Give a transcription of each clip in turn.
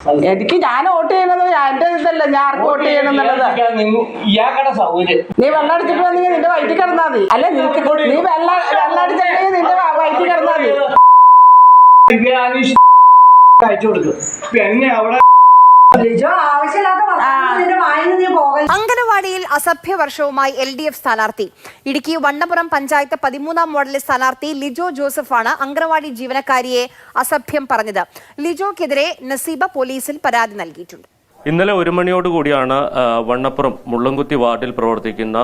എനിക്ക് ഞാൻ വോട്ട് ചെയ്യണത് എന്റെ ഇതല്ല ഞാൻ ആർക്ക് വോട്ട് ചെയ്യണം എന്നുള്ളത്. നീ വെള്ളം അടിച്ചിട്ട് വന്നെങ്കിൽ നിന്റെ വയറ്റിൽ കിടന്നാ മതി. അല്ല നിനക്ക് നീ വെള്ളം വെള്ളം അടിച്ചിട്ടുണ്ടെങ്കിൽ നിന്റെ വയറ്റിൽ കിടന്നാ മതി. അയച്ചു കൊടുക്കും. പിന്നെ അവിടെ ലിജോ അങ്കനവാടിയിൽ അസഭ്യ വർഷവുമായി എൽ ഡി എഫ് സ്ഥാനാർത്ഥി. ഇടുക്കി വണ്ണപുരം പഞ്ചായത്ത് പതിമൂന്നാം വാർഡിലെ സ്ഥാനാർത്ഥി ലിജോ ജോസഫാണ് അങ്കനവാടി ജീവനക്കാരിയെ അസഭ്യം പറഞ്ഞത്. ലിജോക്കെതിരെ നസീബ പോലീസിൽ പരാതി നൽകിയിട്ടുണ്ട്. ഇന്നലെ ഒരു മണിയോടുകൂടിയാണ് കൂടിയാണ് വണ്ണപ്പുറം മുള്ളംകുത്തി വാർഡിൽ പ്രവർത്തിക്കുന്ന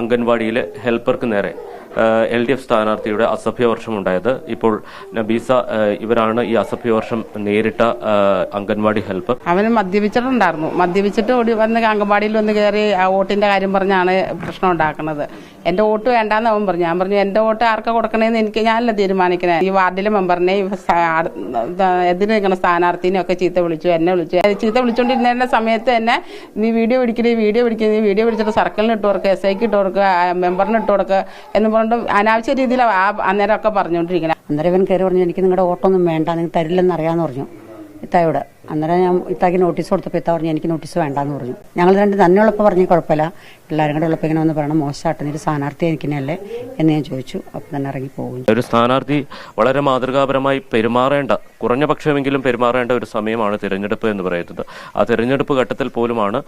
അംഗൻവാടിയിലെ ഹെൽപ്പർക്ക് നേരെ എൽ ഡി എഫ് സ്ഥാനാർത്ഥിയുടെ അസഭ്യവർഷമുണ്ടായത് ഇപ്പോൾ നബീസ ഇവരാണ് ഈ അസഭ്യവർഷം നേരിട്ട അംഗൻവാടി ഹെൽപ്പ് അവന് മദ്യപിച്ചിട്ടുണ്ടായിരുന്നു. മദ്യപിച്ചിട്ട് ഓടി വന്ന് അംഗൻവാടിയിൽ വന്ന് കയറി വോട്ടിന്റെ കാര്യം പറഞ്ഞാണ് പ്രശ്നം ഉണ്ടാക്കുന്നത്. എന്റെ വോട്ട് വേണ്ടാന്ന് അവൻ പറഞ്ഞു. ഞാൻ പറഞ്ഞു എന്റെ വോട്ട് ആർക്കാ കൊടുക്കണേന്ന് എനിക്ക് ഞാനല്ല തീരുമാനിക്കണേ? ഈ വാർഡിലെ മെമ്പറിനെ ആ, നിൽക്കുന്ന സ്ഥാനാർത്ഥിനെ ഒക്കെ ചീത്ത വിളിച്ചു എന്നെ വിളിച്ചു. ചീത്ത വിളിച്ചുകൊണ്ടിരുന്ന സമയത്ത് തന്നെ നീ വീഡിയോ പിടിക്കണേ വീഡിയോ പിടിക്കുന്നത് നീ വീഡിയോ പിടിച്ചിട്ട് സർക്കിളിന് ഇട്ട് കൊടുക്കുക എസ് ഐക്ക് ഇട്ട് കൊടുക്കുക മെമ്പറിന് ഇട്ട് കൊടുക്കുക എന്ന് പറഞ്ഞിട്ട് അനാവശ്യ രീതിയിൽ ആ അന്നേരം ഒക്കെ പറഞ്ഞുകൊണ്ടിരിക്കുന്നത് അന്നേരം ഇവൻ കയറി പറഞ്ഞു എനിക്ക് നിങ്ങളുടെ ഓട്ടോ ഒന്നും വേണ്ട നിങ്ങൾ തരില്ലെന്ന് അറിയാമെന്ന് പറഞ്ഞു. ഇത്തായോട്. അന്നേരം ഞാൻ ഇത്താക്കി നോട്ടീസ് കൊടുത്തപ്പോൾ ഇത്ത പറഞ്ഞു എനിക്ക് നോട്ടീസ് വേണ്ടാന്ന് പറഞ്ഞു. ഞങ്ങൾ രണ്ട് തന്നെ ഉള്ളപ്പോൾ പറഞ്ഞു കുഴപ്പമില്ല. എല്ലാവരും കൂടെ ഉള്ളപ്പോൾ ഇങ്ങനെ ഒന്ന് പറയണം മോശമായിട്ട് നീ ഒരു സ്ഥാനാർത്ഥി എനിക്കിനല്ലേ എന്ന് ഞാൻ ചോദിച്ചു. അപ്പം തന്നെ ഇറങ്ങി പോകും ഒരു സ്ഥാനാർത്ഥി വളരെ മാതൃകാപരമായി പെരുമാറേണ്ട കുറഞ്ഞ പക്ഷമെങ്കിലും പെരുമാറേണ്ട ഒരു സമയമാണ് തിരഞ്ഞെടുപ്പ് എന്ന് പറയുന്നത്. ആ തിരഞ്ഞെടുപ്പ് ഘട്ടത്തിൽ പോലുമാണ്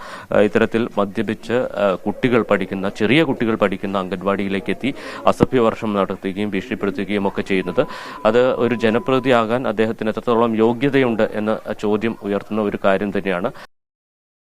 ഇത്തരത്തിൽ മദ്യപിച്ച് കുട്ടികൾ പഠിക്കുന്ന ചെറിയ കുട്ടികൾ പഠിക്കുന്ന അംഗൻവാടിയിലേക്ക് എത്തി അസഭ്യവർഷം നടത്തുകയും ഭീഷണിപ്പെടുത്തുകയും ഒക്കെ ചെയ്യുന്നത്. അത് ഒരു ജനപ്രതിയാകാൻ അദ്ദേഹത്തിന് എത്രത്തോളം യോഗ്യതയുണ്ട് എന്ന ചോദ്യം ഉയർത്തുന്ന ഒരു കാര്യം തന്നെയാണ്.